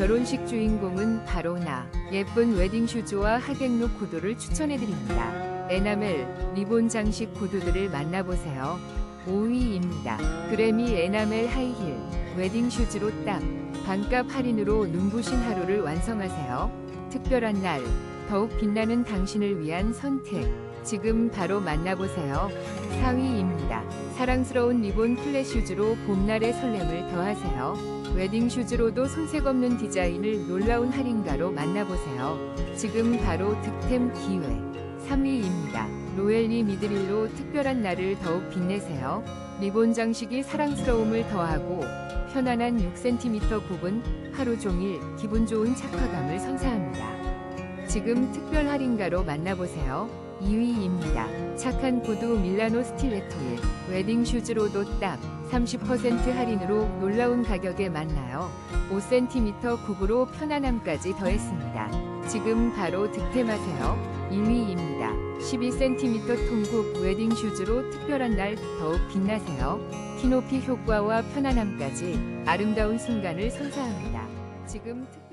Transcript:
결혼식 주인공은 바로 나. 예쁜 웨딩 슈즈와 하객룩 구두를 추천해드립니다. 에나멜, 리본 장식 구두들을 만나보세요. 5위입니다. 그래미 에나멜 하이힐, 웨딩 슈즈로 딱. 반값 할인으로 눈부신 하루를 완성하세요. 특별한 날, 더욱 빛나는 당신을 위한 선택. 지금 바로 만나보세요. 4위입니다. 사랑스러운 리본 플랫 슈즈로 봄날의 설렘을 더하세요. 웨딩 슈즈로도 손색 없는 디자인을 놀라운 할인가로 만나보세요. 지금 바로 득템 기회. 3위입니다. 로엘리 미드릴로 특별한 날을 더욱 빛내세요. 리본 장식이 사랑스러움을 더하고 편안한 6cm 굽은 하루 종일 기분 좋은 착화감을 선사합니다. 지금 특별 할인가로 만나보세요. 2위입니다. 착한 구두 밀라노 스틸레토일 웨딩 슈즈로도 딱 30% 할인으로 놀라운 가격에 만나요. 5cm 굽으로 편안함까지 더했습니다. 지금 바로 득템하세요. 1위입니다. 12cm 통굽 웨딩 슈즈로 특별한 날 더욱 빛나세요. 키높이 효과와 편안함까지 아름다운 순간을 선사합니다. 지금 특